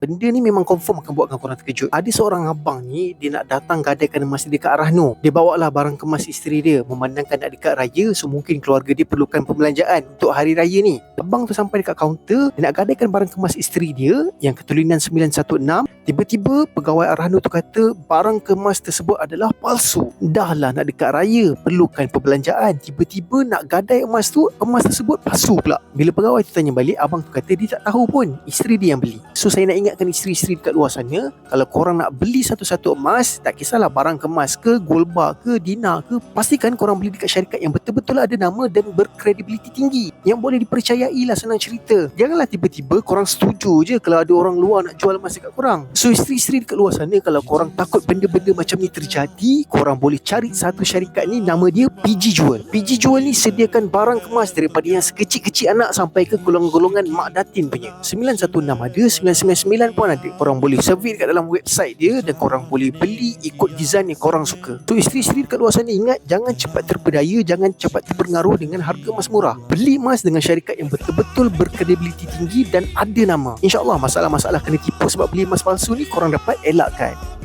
Benda ni memang confirm akan buatkan korang terkejut. Ada seorang abang ni, dia nak datang gadaikan emas dia dekat arah Nur. Dia bawa lah barang kemas isteri dia. Memandangkan nak dekat raya, so mungkin keluarga dia perlukan pembelanjaan untuk hari raya ni. Abang tu sampai dekat kaunter, dia nak gadaikan barang kemas isteri dia yang ketulinan 916. Tiba-tiba pegawai arah Nur tu kata barang kemas tersebut adalah palsu. Dah lah nak dekat raya, perlukan perbelanjaan. Tiba-tiba nak gadai emas tu, emas tersebut palsu pula. Bila pegawai tu tanya balik, abang tu kata dia tak tahu pun. Isteri dia yang beli. So saya nak ingatkan isteri-isteri dekat luar sana, kalau korang nak beli satu-satu emas, tak kisahlah barang kemas ke, gold bar ke, dinar ke, pastikan korang beli dekat syarikat yang betul-betul ada nama dan berkredibiliti tinggi. Yang boleh dipercayai lah senang cerita. Janganlah tiba-tiba korang setuju je kalau ada orang luar nak jual emas dekat korang. So isteri-isteri dekat luar sana, kalau korang takut benda-benda macam ni terjadi, korang boleh cari satu syarikat ni nama dia PG Jewel. PG Jewel ni sediakan barang kemas daripada yang sekecil-kecil anak sampai ke golongan-golongan mak datin punya. 916 ada, 999 pun ada. Korang boleh survey dekat dalam website dia dan korang boleh beli ikut design yang korang suka. Tu isteri-isteri dekat luar sana ingat jangan cepat terpedaya, jangan cepat terpengaruh dengan harga emas murah. Beli emas dengan syarikat yang betul-betul berkredibiliti tinggi dan ada nama. InsyaAllah masalah-masalah kena tipu sebab beli emas palsu ni korang dapat elakkan.